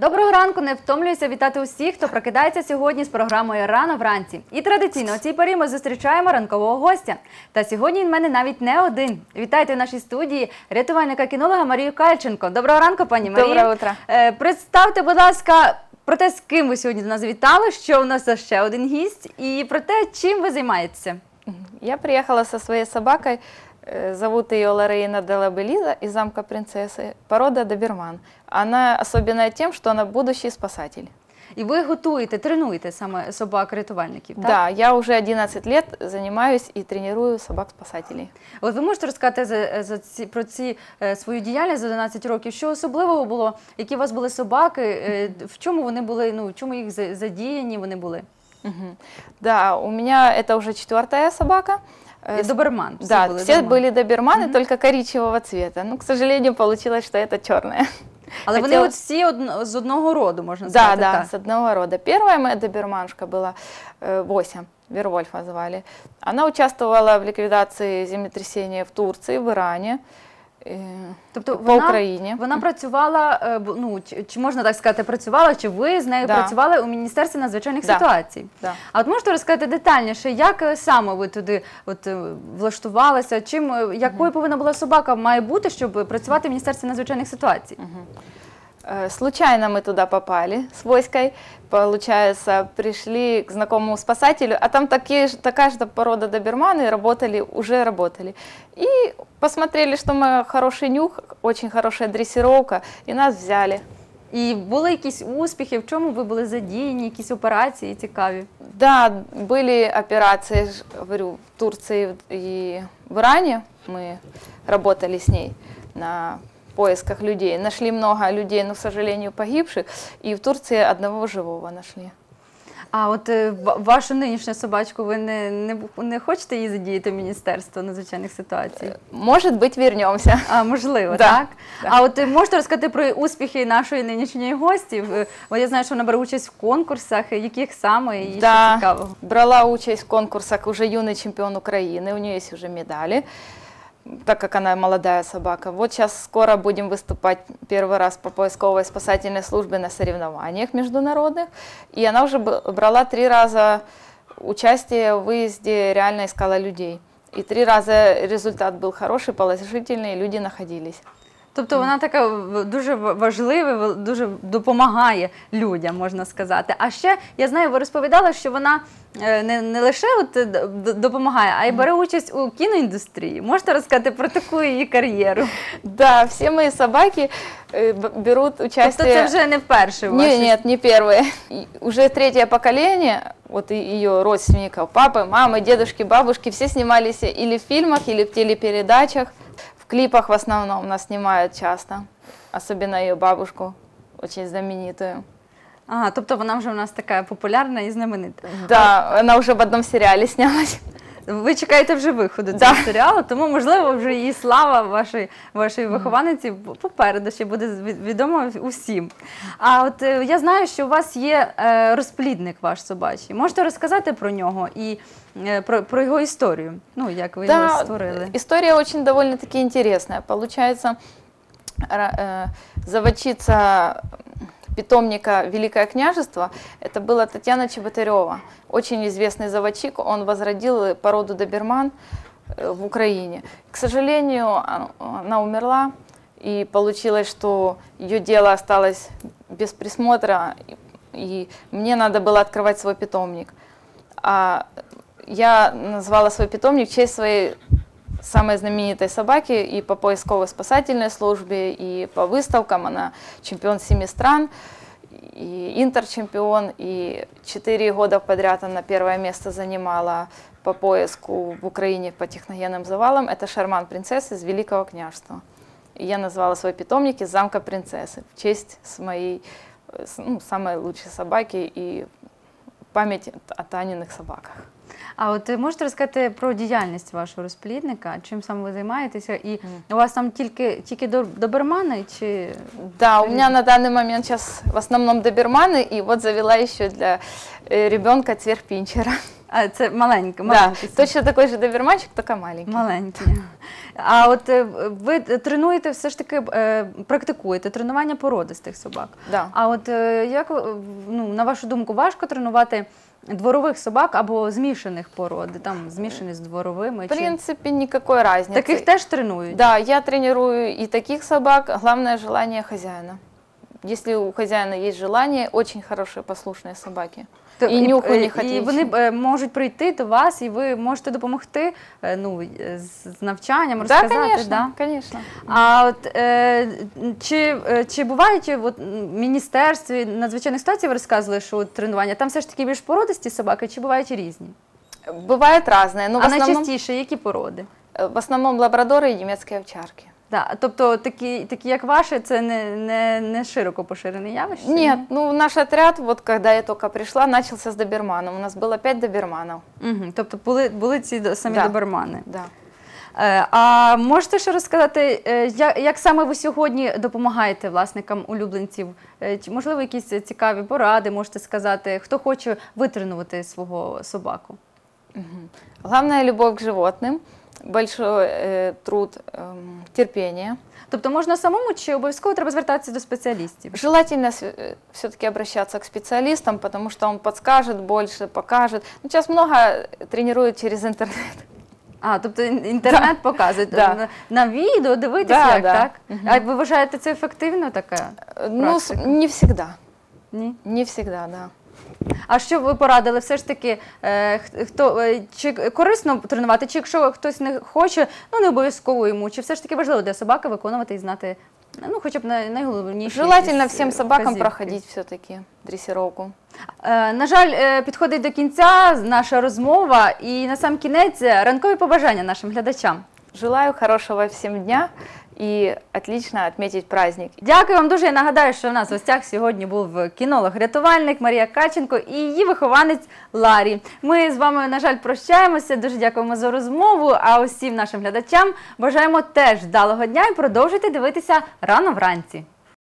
Доброго ранку, не втомлююся вітати усіх, хто прокидається сьогодні з програмою Рано вранці. І традиційно у цій порі ми зустрічаємо ранкового гостя. Та сьогодні він в мене навіть не один. Вітайте в нашій студії рятувальника кінолога Марію Кальченко. Доброго ранку, пані Марія. Доброе утро. Е, Представте, будь ласка, про те, з ким ви сьогодні до нас завітали, що у нас ще один гість, і про те, чим ви займаєтеся. Я приехала со своей собакой, э, зовут ее Лорейна Делабелиза из замка принцессы, порода доберман. Она особенная тем, что она будущий спасатель. І ви готуєте, тренуєте саме собак-рятувальників. так? Да, я уже 11 лет занимаюсь и тренирую собак-спасателей. От ви можете розказати за, за ці, про ці е, свою діяльність за 11 років? Що особливого було? Які у вас були собаки? е, в чому вони були? Ну в чому їх за- задіяні вони були? Мгм. Да, у меня это уже четвертая собака. Э, І доберман. всі да, були все добермани. были доберманы, Мгм. только коричневого цвета. Ну, к сожалению, получилось, что это черная. Але вони хотіла- от всі одно- з одного роду, можна Да, сказати. да, так. с одного рода. Первая моя доберманшка была э, Бося, Вервольфа звали. Она участвовала в ликвидации землетрясения в Турции, в Иране, э, Тобто по вона, Україні. вона працювала, е, ну чи, можна так сказати, працювала, чи ви з нею Да. працювали у Міністерстві надзвичайних Да. ситуацій? Да. А от можете розказати детальніше, як е, саме ви туди от, е, влаштувалися? Чим е, якою повинна була собака має бути, щоб працювати в Міністерстві надзвичайних ситуацій? Э, Случайно мы туда попали с Воськой Получается, пришли к знакомому спасателю, а там такие, ж- такая же порода доберманы работали, уже работали. И посмотрели, что мы хороший нюх, очень хорошая дрессировка, и нас взяли. І були якісь успіхи, в чому ви були задіяні, якісь операції цікаві? Да, были операции, ж- говорю, в Турции и в Иране. Мы работали с ней на поисках людей. Нашли много людей, но, к сожалению, погибших. И в Турции одного живого нашли. А от е, ва- вашу нинішню собачку ви не, не, не хочете її задіяти в Міністерство надзвичайних ситуацій? Может быть, вернемся. А, можливо, Да, так? да. А от е, можете розказати про успіхи нашої нинішньої гості? В- Бо я знаю, що вона бере участь в конкурсах, яких саме і що цікавого. брала участь в конкурсах уже юный чемпион Украины, у нее есть уже медали, Так как она молодая собака. Вот сейчас скоро будем выступать первый раз по поисковой спасательной службе на соревнованиях международных. И она уже брала три раза участие в выезде, реально искала людей. И три раза результат был хороший, положительный, люди находились. Тобто вона така в- дуже ва- важлива, в- дуже допомагає людям, можна сказати. А ще я знаю, ви розповідали, що вона е, не, не лише от е, д- д- допомагає, а й бере участь у кіноіндустрії. Можете розказати про таку її кар'єру? Да, все мои собаки э, б- берут участие. Тобто це вже не вперше у Не, вашій нет, не первые. И Уже третье поколение, вот и ее родственников, папы, мамы, дедушки, бабушки, все снимались или в фильмах, или в телепередачах. Клипах в основном нас снимают часто, особенно ее бабушку, очень знаменитую. Ага, тобто вона вже у нас така популярна і знаменита. Да, она уже в одном сериале снялась. Ви чекаєте вже виходу цього серіалу, тому можливо вже її слава вашої вашої вихованиці попереду ще буде від- відома усім. А от е, я знаю, що у вас є е, розплідник ваш собачий. Можете розказати про нього і е, про, про його історію? Ну як ви його Да, створили? история очень довольно-таки интересная. Получается, заводчица питомника Великое княжество, это была Татьяна Чеботарева, очень известный заводчик, он возродил породу доберман э, в Украине. К сожалению, она умерла, и получилось, что ее дело осталось без присмотра, и мне надо было открывать свой питомник. А я назвала свой питомник в честь своей самой знаменитой собаки и по поисковой спасательной службе, и по выставкам. Она чемпион семи стран, и интерчемпион, и четыре года подряд она первое место занимала по поиску в Украине по техногенным завалам. Это шарман принцессы из Великого княжества. И я назвала свой питомник из замка принцессы в честь с моей э, с- ну, самой лучшей собаки и память о Таниных собаках. А от е, можете розказати про діяльність вашого розплідника? Чим саме ви займаєтеся? І у вас там тільки тільки дор- добермани чи Да, у меня на данный момент сейчас в основном доберманы, и вот завела еще для э, ребенка цверпинчера. А, це маленька, Да, маленький собака. точно такой же доберманчик, только маленький. Маленькі. А от е, ви тренуєте все ж таки, е, практикуєте тренування породистих собак. Да. А от е, як ну, на вашу думку, важко тренувати дворових собак або змішаних пород, там змішані з дворовими? В Чи... принципе, никакой разницы. Таких теж тренують? Да, я тренирую и таких собак. Главное желание хозяина. Если у хозяина есть желание, очень хорошие послушные собаки. То- і нюху у е, них і вони отличний. е, можуть прийти до вас, і ви можете допомогти е, ну, е, з з навчанням, Да, розказати. конечно, Да? конечно. А от е, чи, е, чи бувають е, от, м, в міністерстві надзвичайних ситуацій, ви розказували, що от, тренування, там все ж таки більш породисті собаки, чи бувають і різні? Бывает разное, но в а основном, найчастіше які породи? э, в основном лабрадоры и немецкие овчарки. Да, тобто такі, такі, як ваші, це не, не, не широко поширене явище? Нет, ну наш отряд, вот когда я только пришла, начался с доберманом. У нас было пять доберманов. Угу, тобто були, були ці самі Да. добермани. Да. Е, А можете ще розказати, е, як, як саме ви сьогодні допомагаєте власникам улюбленців? Е, Чи можливо якісь цікаві поради можете сказати, хто хоче витренувати свого собаку? Главное любовь к животным, большой э, труд, эм, терпение. Тобто можна самому чи обов'язково треба звертатися до спеціалістів? Желательно все-таки обращаться к специалистам, потому что он подскажет больше, покажет. Ну, сейчас много тренируют через интернет. А, тобто ін- інтернет показує Да. на, на відео, дивитися, Да, як да. так? Мгм. А ви вважаєте це ефективно таке? Э, Ну, с- Практика. не всегда. Ні? Не всегда, да. А що б ви порадили? Все ж таки, е, хто е, чи корисно тренувати, чи якщо хтось не хоче, ну не обов'язково йому, чи все ж таки важливо для собаки виконувати і знати, ну хоча б най- найголовніші. Желательно якісь, всем е, собакам вказівки? проходить все-таки дрессировку. Е, На жаль, е, підходить до кінця наша розмова, і на сам кінець е, ранкові побажання нашим глядачам. Желаю хорошего всем дня и отлично відмітити праздник. Дякую вам дуже. Я нагадаю, що в нас в гостях сьогодні був кінолог-рятувальник Марія Каченко і її вихованець Ларі. Ми з вами, на жаль, прощаємося. Дуже дякуємо за розмову. А усім нашим глядачам бажаємо теж вдалого дня і продовжуйте дивитися рано вранці.